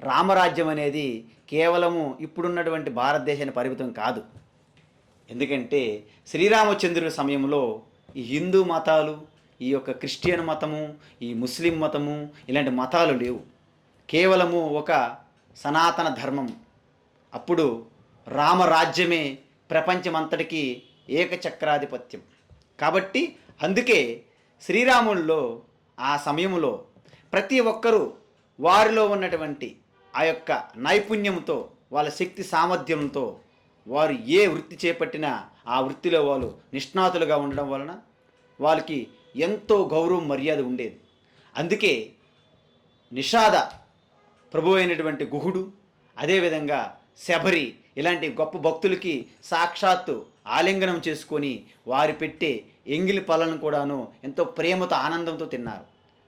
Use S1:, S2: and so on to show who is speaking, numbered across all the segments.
S1: రామరాజ్యం అనేది కేవలము ఇప్పుడున్నటువంటి భారతదేశానికి పరిమితం కాదు. ఎందుకంటే శ్రీరామచంద్రుడి సమయంలో ఈ హిందూ మతాలు ఈ యొక్క క్రిస్టియన్ మతము ఈ ముస్లిం మతము ఇలాంటి మతాలు లేవు. కేవలము ఒక సనాతన ధర్మం. అప్పుడు రామరాజ్యమే ప్రపంచమంతటికి ఏకచక్రాధిపత్యం. కాబట్టి అందుకే శ్రీరాముల్లో ఆ సమయంలో ప్రతి ఒక్కరూ వారిలో ఉన్నటువంటి ఆ యొక్క నైపుణ్యంతో వాళ్ళ శక్తి సామర్థ్యంతో వారు ఏ వృత్తి చేపట్టినా ఆ వృత్తిలో వాళ్ళు నిష్ణాతులుగా ఉండడం వలన వాళ్ళకి ఎంతో గౌరవం మర్యాద ఉండేది. అందుకే నిషాద ప్రభు అయినటువంటి గుహుడు అదేవిధంగా శబరి ఇలాంటి గొప్ప భక్తులకి సాక్షాత్తు ఆలింగనం చేసుకొని వారి పెట్టే ఎంగిలి పళ్ళను కూడాను ఎంతో ప్రేమతో ఆనందంతో తిన్నారు.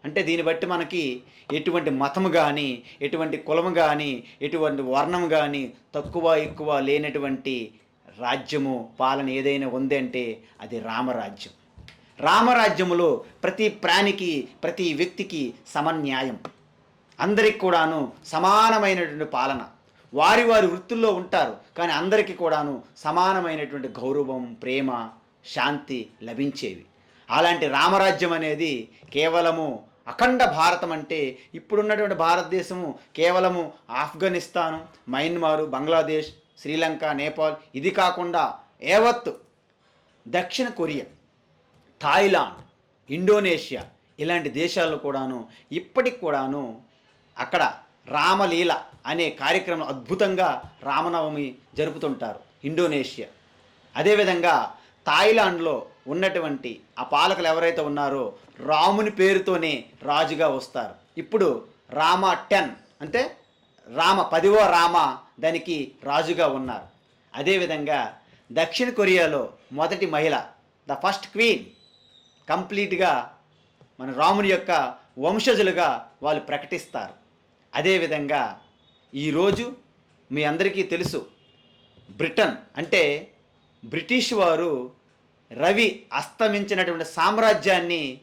S1: అంటే దీన్ని బట్టి మనకి ఎటువంటి మతము కానీ ఎటువంటి కులము కానీ ఎటువంటి వర్ణం కానీ తక్కువ ఎక్కువ లేనటువంటి రాజ్యము పాలన ఏదైనా ఉంది అంటే అది రామరాజ్యం. రామరాజ్యములో ప్రతి ప్రాణికి ప్రతి వ్యక్తికి సమన్యాయం. అందరికి కూడాను సమానమైనటువంటి పాలన. వారి వారి వృత్తుల్లో ఉంటారు కానీ అందరికీ కూడాను సమానమైనటువంటి గౌరవం ప్రేమ శాంతి లభించేవి. అలాంటి రామరాజ్యం అనేది కేవలము అఖండ భారతం అంటే ఇప్పుడున్నటువంటి భారతదేశము కేవలము ఆఫ్ఘనిస్తాను మయన్మారు బంగ్లాదేశ్ శ్రీలంక నేపాల్ ఇది కాకుండా యావత్ దక్షిణ కొరియా థాయిలాండ్ ఇండోనేషియా ఇలాంటి దేశాల్లో కూడాను ఇప్పటికి కూడాను అక్కడ రామలీల అనే కార్యక్రమం అద్భుతంగా రామనవమి జరుపుతుంటారు ఇండోనేషియా. అదేవిధంగా థాయిలాండ్లో ఉన్నటువంటి ఆ పాలకులు ఎవరైతే ఉన్నారో రాముని పేరుతోనే రాజుగా వస్తారు. ఇప్పుడు రామ టెన్ అంటే రామ పదివో రామ దానికి రాజుగా ఉన్నారు. అదేవిధంగా దక్షిణ కొరియాలో మొదటి మహిళ ద ఫస్ట్ క్వీన్ కంప్లీట్గా మన రాముని యొక్క వంశజులుగా వాళ్ళు ప్రకటిస్తారు. అదేవిధంగా ఈరోజు మీ అందరికీ తెలుసు బ్రిటన్ అంటే బ్రిటిష్ వారు రవి అస్తమించినటువంటి సామ్రాజ్యాన్ని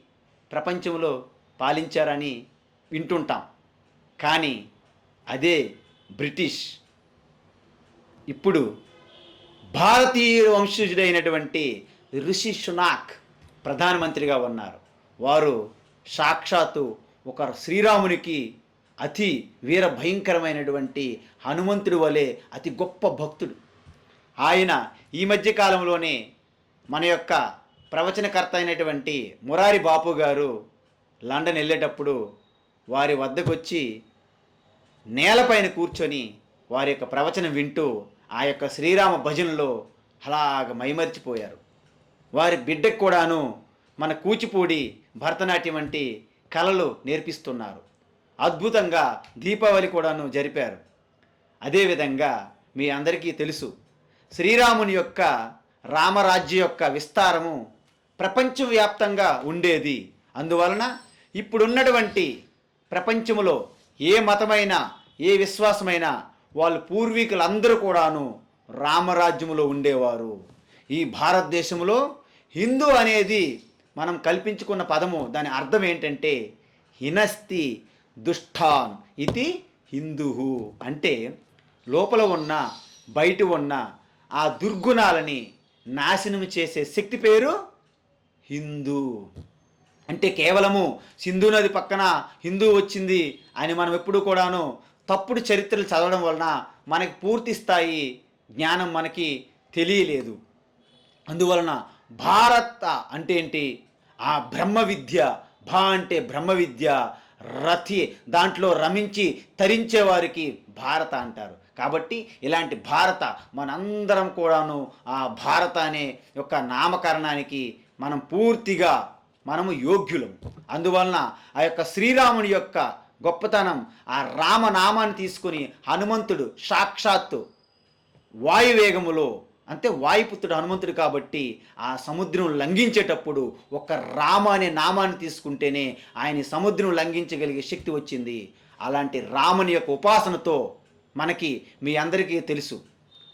S1: ప్రపంచంలో పాలించారని వింటుంటాం. కానీ అదే బ్రిటిష్. ఇప్పుడు భారతీయ వంశజుడైనటువంటి ఋషి సునాక్ ప్రధానమంత్రిగా ఉన్నారు. వారు సాక్షాత్తు ఒక శ్రీరామునికి అతి వీర భయంకరమైనటువంటి హనుమంతుడి వలె అతి గొప్ప భక్తుడు. ఆయన ఈ మధ్య కాలంలోనే మన యొక్క ప్రవచనకర్త అయినటువంటి మురారి బాపు గారు లండన్ వెళ్ళేటప్పుడు వారి వద్దకు వచ్చి నేలపైన కూర్చొని వారి యొక్క ప్రవచనం వింటూ ఆ యొక్క శ్రీరామ భజనలో అలాగ మైమరిచిపోయారు. వారి బిడ్డకు కూడాను మన కూచిపూడి భరతనాట్యం వంటి కళలు నేర్పిస్తున్నారు. అద్భుతంగా దీపావళి కూడాను జరిపారు. అదేవిధంగా మీ అందరికీ తెలుసు శ్రీరాముని యొక్క రామరాజ్య యొక్క విస్తారము ప్రపంచవ్యాప్తంగా ఉండేది. అందువలన ఇప్పుడున్నటువంటి ప్రపంచములో ఏ మతమైనా ఏ విశ్వాసమైనా వాళ్ళ పూర్వీకులందరూ కూడాను రామరాజ్యములో ఉండేవారు. ఈ భారతదేశంలో హిందూ అనేది మనం కల్పించుకున్న పదము. దాని అర్థం ఏంటంటే హినస్తి దుష్టాన్ ఇది హిందూ అంటే లోపల ఉన్న బయట ఉన్న ఆ దుర్గుణాలని నాశనం చేసే శక్తి పేరు హిందూ. అంటే కేవలము సింధు నది పక్కన హిందూ వచ్చింది అని మనం ఎప్పుడు కూడాను తప్పుడు చరిత్రలు చదవడం వలన మనకి పూర్తి స్థాయి జ్ఞానం మనకి తెలియలేదు. అందువలన భారత అంటే ఏంటి? ఆ బ్రహ్మ విద్య భా అంటే బ్రహ్మ విద్య రథి దాంట్లో రమించి తరించే వారికి భారత అంటారు. కాబట్టి ఇలాంటి భారత మనందరం కూడాను ఆ భారత అనే యొక్క నామకరణానికి మనం పూర్తిగా మనము యోగ్యులం అందువలన ఆ యొక్క శ్రీరాముని యొక్క గొప్పతనం ఆ రామనామాన్ని తీసుకుని హనుమంతుడు సాక్షాత్తు వాయువేగములో అంటే వాయుపుత్రుడు హనుమంతుడు కాబట్టి ఆ సముద్రం లంఘించేటప్పుడు ఒక రామ అనే నామాన్ని తీసుకుంటేనే ఆయన సముద్రం లంఘించగలిగే శక్తి వచ్చింది. అలాంటి రాముని యొక్క ఉపాసనతో మనకి మీ అందరికీ తెలుసు.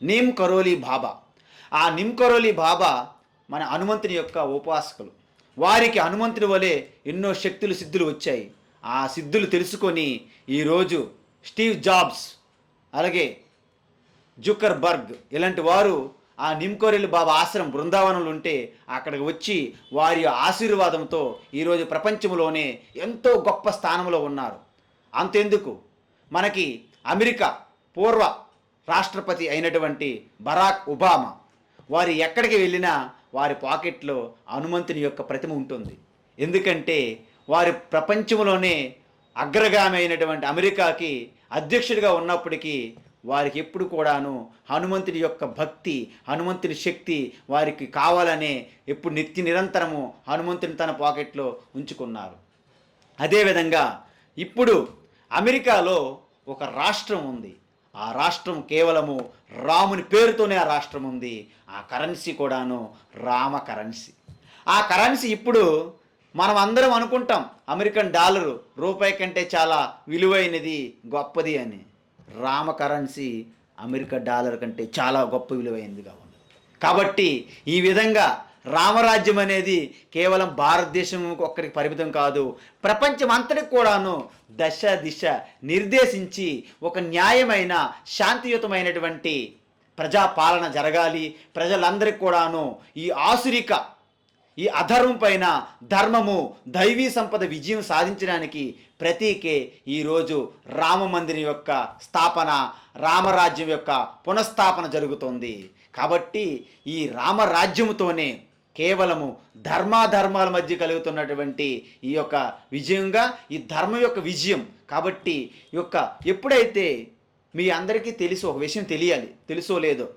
S1: నీమ్ కరోలి బాబా. ఆ నిమ్ కరోలి బాబా మన హనుమంతుని యొక్క ఉపాసకులు వారికి హనుమంతుని వలె ఎన్నో శక్తులు సిద్ధులు వచ్చాయి. ఆ సిద్ధులు తెలుసుకొని ఈరోజు స్టీవ్ జాబ్స్ అలాగే జుకర్ బర్గ్ ఇలాంటి వారు ఆ నిమ్కోరెల్లి బాబా ఆశ్రమం బృందావనంలో ఉంటే అక్కడికి వచ్చి వారి ఆశీర్వాదంతో ఈరోజు ప్రపంచంలోనే ఎంతో గొప్ప స్థానంలో ఉన్నారు. అంతెందుకు? మనకి అమెరికా పూర్వ రాష్ట్రపతి అయినటువంటి బరాక్ ఒబామా వారు ఎక్కడికి వెళ్ళినా వారి పాకెట్లో హనుమంతుని యొక్క ప్రతిమ ఉంటుంది. ఎందుకంటే వారి ప్రపంచంలోనే అగ్రగామి అయినటువంటి అమెరికాకి అధ్యక్షుడిగా ఉన్నప్పటికీ వారికి ఎప్పుడు కూడాను హనుమంతుని యొక్క భక్తి హనుమంతుని శక్తి వారికి కావాలనే ఎప్పుడు నిత్య నిరంతరము హనుమంతుని తన పాకెట్లో ఉంచుకున్నారు. అదేవిధంగా ఇప్పుడు అమెరికాలో ఒక రాష్ట్రం ఉంది. ఆ రాష్ట్రం కేవలము రాముని పేరుతోనే ఆ రాష్ట్రం ఉంది. ఆ కరెన్సీ కూడాను రామ కరెన్సీ ఆ కరెన్సీ ఇప్పుడు మనం అందరం అనుకుంటాం అమెరికన్ డాలరు రూపాయి కంటే చాలా విలువైనది గొప్పది అని. రామ కరెన్సీ అమెరికా డాలర్ కంటే చాలా గొప్ప విలువైనదిగా ఉన్నది. కాబట్టి ఈ విధంగా రామరాజ్యం అనేది కేవలం భారతదేశం ఒక్కరికి పరిమితం కాదు ప్రపంచం అంతటికి కూడాను దశ దిశ నిర్దేశించి ఒక న్యాయమైన శాంతియుతమైనటువంటి ప్రజాపాలన జరగాలి. ప్రజలందరికీ కూడాను ఈ ఆసురిక ఈ అధర్మం పైన ధర్మము దైవీ సంపద విజయం సాధించడానికి ప్రతీకే ఈరోజు రామ మందిరం యొక్క స్థాపన రామరాజ్యం యొక్క పునఃస్థాపన జరుగుతోంది. కాబట్టి ఈ రామరాజ్యముతోనే కేవలము ధర్మాధర్మాల మధ్య కలుగుతున్నటువంటి ఈ యొక్క విజయంగా ఈ ధర్మం యొక్క విజయం కాబట్టి ఈ యొక్క ఎప్పుడైతే మీ అందరికీ తెలుసు ఒక విషయం తెలియాలి తెలుసో లేదో.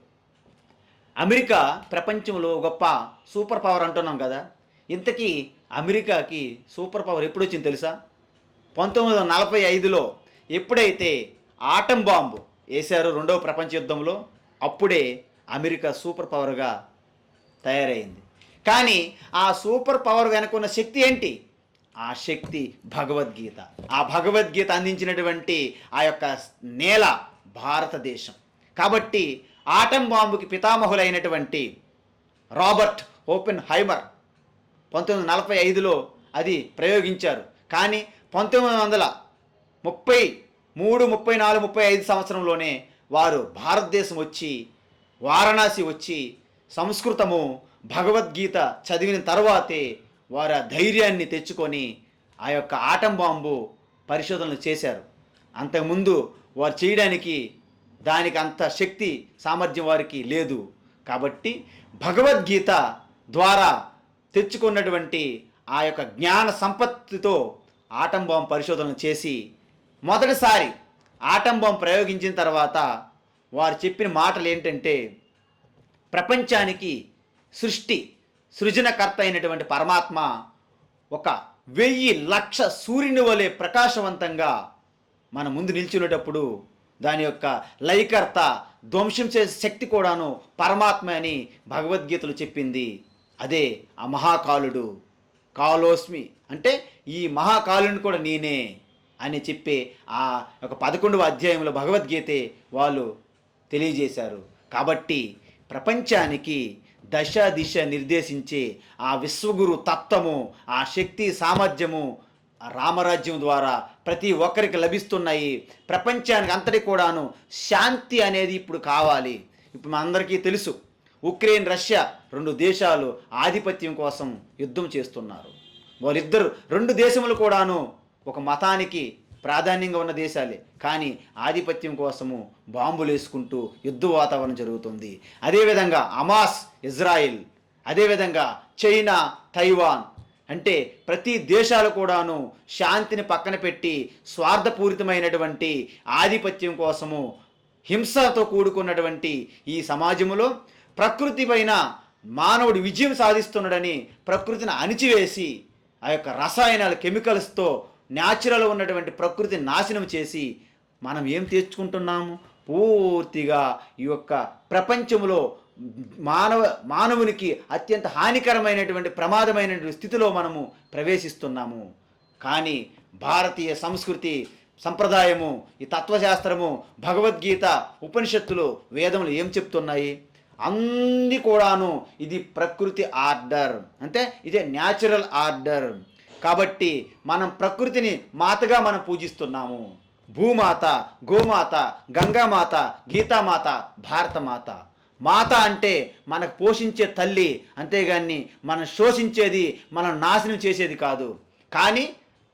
S1: అమెరికా ప్రపంచంలో గొప్ప సూపర్ పవర్ అంటున్నాం కదా. ఇంతకీ అమెరికాకి సూపర్ పవర్ ఎప్పుడు వచ్చింది తెలుసా? పంతొమ్మిది వందల నలభై ఐదులో ఎప్పుడైతే ఆటం బాంబు వేశారో రెండవ ప్రపంచ యుద్ధంలో అప్పుడే అమెరికా సూపర్ పవర్గా తయారైంది. కానీ ఆ సూపర్ పవర్ వెనుకున్న శక్తి ఏంటి? ఆ శక్తి భగవద్గీత. ఆ భగవద్గీత అందించినటువంటి ఆ యొక్క నేల భారతదేశం. కాబట్టి ఆటం బాంబుకి పితామహులైనటువంటి రాబర్ట్ ఓపెన్ హైమర్ పంతొమ్మిది వందల నలభై ఐదులో అది ప్రయోగించారు. కానీ పంతొమ్మిది వందల ముప్పై మూడు ముప్పై నాలుగు ముప్పై ఐదు సంవత్సరంలోనే వారు భారతదేశం వచ్చి వారణాసి వచ్చి సంస్కృతము భగవద్గీత చదివిన తర్వాతే వారు ఆ ధైర్యాన్ని తెచ్చుకొని ఆ యొక్క ఆటం బాంబు పరిశోధనలు చేశారు. అంతకుముందు వారు చేయడానికి దానికి అంత శక్తి సామర్థ్యం వారికి లేదు. కాబట్టి భగవద్గీత ద్వారా తెచ్చుకున్నటువంటి ఆ యొక్క జ్ఞాన సంపత్తితో ఆటం బాంబు పరిశోధనలు చేసి మొదటిసారి ఆటం బాంబు ప్రయోగించిన తర్వాత వారు చెప్పిన మాటలు ఏంటంటే ప్రపంచానికి సృష్టి సృజనకర్త అయినటువంటి పరమాత్మ ఒక వెయ్యి లక్ష సూర్యుని వలె ప్రకాశవంతంగా మన ముందు నిల్చునేటప్పుడు దాని యొక్క లయకర్త ధ్వంసం చేసే శక్తి కూడాను పరమాత్మ అని భగవద్గీతలు చెప్పింది. అదే ఆ మహాకాలుడు. కాలోస్మి. అంటే ఈ మహాకాలుని కూడా నేనే అని చెప్పే ఆ యొక్క పదకొండవ అధ్యాయంలో భగవద్గీతే వాళ్ళు తెలియజేశారు. కాబట్టి ప్రపంచానికి దశ దిశ నిర్దేశించే ఆ విశ్వగురు తత్వము ఆ శక్తి సామర్థ్యము రామరాజ్యం ద్వారా ప్రతి ఒక్కరికి లభిస్తున్నాయి. ప్రపంచానికి అంతటి కూడాను శాంతి అనేది ఇప్పుడు కావాలి. ఇప్పుడు మనందరికీ తెలుసు ఉక్రెయిన్ రష్యా రెండు దేశాలు ఆధిపత్యం కోసం యుద్ధం చేస్తున్నారు. వాళ్ళిద్దరు రెండు దేశములు కూడాను ఒక మతానికి ప్రాధాన్యంగా ఉన్న దేశాలే. కానీ ఆధిపత్యం కోసము బాంబులు వేసుకుంటూ యుద్ధ వాతావరణం జరుగుతుంది. అదేవిధంగా అమాస్ ఇజ్రాయిల్ అదేవిధంగా చైనా తైవాన్ అంటే ప్రతి దేశాలు కూడాను శాంతిని పక్కన పెట్టి స్వార్థపూరితమైనటువంటి ఆధిపత్యం కోసము హింసతో కూడుకున్నటువంటి ఈ సమాజంలో ప్రకృతి పైన మానవుడు విజయం సాధిస్తున్నాడని ప్రకృతిని అణిచివేసి ఆ యొక్క రసాయనాలు కెమికల్స్తో న్యాచురల్ ఉన్నటువంటి ప్రకృతిని నాశనం చేసి మనం ఏం తెచ్చుకుంటున్నాము? పూర్తిగా ఈ యొక్క ప్రపంచంలో మానవ మానవునికి అత్యంత హానికరమైనటువంటి ప్రమాదమైనటువంటి స్థితిలో మనము ప్రవేశిస్తున్నాము. కానీ భారతీయ సంస్కృతి సంప్రదాయము ఈ తత్వశాస్త్రము భగవద్గీత ఉపనిషత్తులు వేదములు ఏం చెప్తున్నాయి? అన్ని కూడాను ఇది ప్రకృతి ఆర్డర్. అంటే ఇదే న్యాచురల్ ఆర్డర్. కాబట్టి మనం ప్రకృతిని మాతగా మనం పూజిస్తున్నాము. భూమాత గోమాత గంగామాత గీతామాత భారతమాత. మాత అంటే మనకు పోషించే తల్లి అంతేగాని మనం శోషించేది మనం నాశనం చేసేది కాదు. కానీ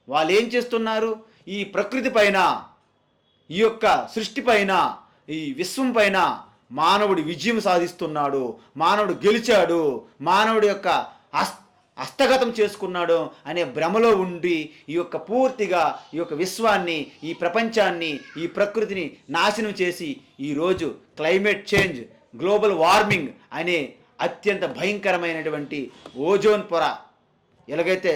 S1: వాళ్ళు ఏం చేస్తున్నారు? ఈ ప్రకృతి పైన ఈ యొక్క సృష్టి పైన ఈ విశ్వం పైన మానవుడు విజయం సాధిస్తున్నాడు. మానవుడు గెలిచాడు. మానవుడి యొక్క హస్ హస్తగతం చేసుకున్నాడు అనే భ్రమలో ఉండి ఈ యొక్క పూర్తిగా ఈ యొక్క విశ్వాన్ని ఈ ప్రపంచాన్ని ఈ ప్రకృతిని నాశనం చేసి ఈరోజు క్లైమేట్ చేంజ్ గ్లోబల్ వార్మింగ్ అనే అత్యంత భయంకరమైనటువంటి ఓజోన్ పొర ఎలాగైతే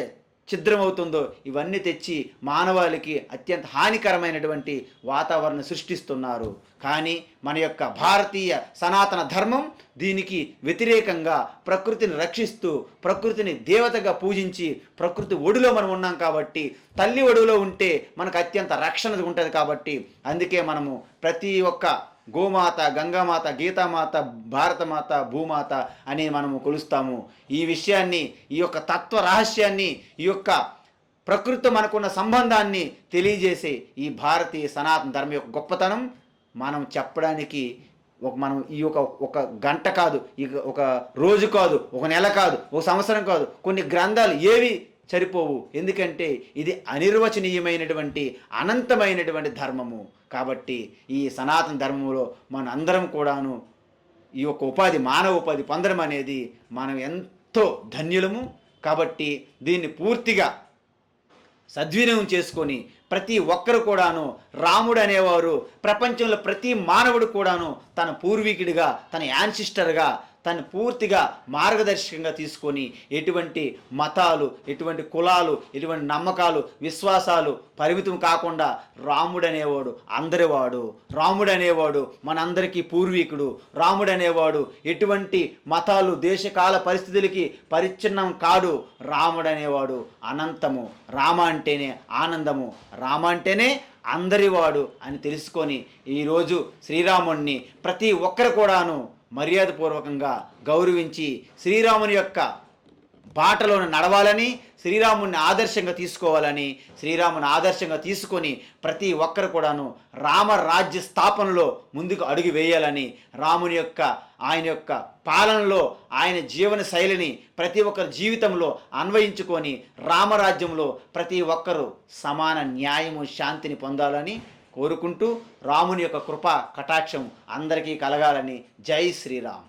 S1: ఛిద్రమవుతుందో ఇవన్నీ తెచ్చి మానవాళికి అత్యంత హానికరమైనటువంటి వాతావరణం సృష్టిస్తున్నారు. కానీ మన యొక్క భారతీయ సనాతన ధర్మం దీనికి వ్యతిరేకంగా ప్రకృతిని రక్షిస్తూ ప్రకృతిని దేవతగా పూజించి ప్రకృతి ఒడిలో మనం ఉన్నాం కాబట్టి తల్లి ఒడిలో ఉంటే మనకు అత్యంత రక్షణ ఉంటుంది కాబట్టి అందుకే మనము ప్రతి ఒక్క గోమాత గంగామాత గీతామాత భారతమాత భూమాత అని మనము కొలుస్తాము. ఈ విషయాన్ని ఈ యొక్క తత్వ రహస్యాన్ని ఈ యొక్క ప్రకృతి మనకున్న సంబంధాన్ని తెలియజేసే ఈ భారతీయ సనాతన ధర్మం యొక్క గొప్పతనం మనం చెప్పడానికి ఒక మనం ఈ యొక్క ఒక గంట కాదు ఈ ఒక రోజు కాదు ఒక నెల కాదు ఒక సంవత్సరం కాదు కొన్ని గ్రంథాలు ఏవి సరిపోవు ఎందుకంటే ఇది అనిర్వచనీయమైనటువంటి అనంతమైనటువంటి ధర్మము. కాబట్టి ఈ సనాతన ధర్మంలో మన అందరం కూడాను ఈ యొక్క ఉపాధి మానవ ఉపాధి పొందడం అనేది మనం ఎంతో ధన్యులము. కాబట్టి దీన్ని పూర్తిగా సద్వినియోగం చేసుకొని ప్రతి ఒక్కరు కూడాను రాముడు అనేవారు ప్రపంచంలో ప్రతి మానవుడు కూడాను తన పూర్వీకుడిగా తన యాన్సిస్టర్గా తను పూర్తిగా మార్గదర్శకంగా తీసుకొని ఎటువంటి మతాలు ఎటువంటి కులాలు ఎటువంటి నమ్మకాలు విశ్వాసాలు పరిమితం కాకుండా రాముడు అనేవాడు అందరివాడు రాముడు అనేవాడు మనందరికీ పూర్వీకుడు రాముడు అనేవాడు ఎటువంటి మతాలు దేశకాల పరిస్థితులకి పరిచ్ఛిన్నం కాడు రాముడు అనేవాడు అనంతము. రామ అంటేనే ఆనందము. రామ అంటేనే అందరివాడు అని తెలుసుకొని ఈరోజు శ్రీరాముణ్ణి ప్రతి ఒక్కరు కూడాను మర్యాదపూర్వకంగా గౌరవించి శ్రీరాముని యొక్క బాటలోను నడవాలని శ్రీరాముని ఆదర్శంగా తీసుకోవాలని శ్రీరాముని ఆదర్శంగా తీసుకొని ప్రతి ఒక్కరు కూడాను రామరాజ్య స్థాపనలో ముందుకు అడుగు వేయాలని రాముని యొక్క ఆయన యొక్క పాలనలో ఆయన జీవన శైలిని ప్రతి ఒక్కరి జీవితంలో అన్వయించుకొని రామరాజ్యంలో ప్రతి ఒక్కరూ సమాన న్యాయము శాంతిని పొందాలని కోరుకుంటూ రాముని యొక్క కృప కటాక్షం అందరికీ కలగాలని జై శ్రీరామ్.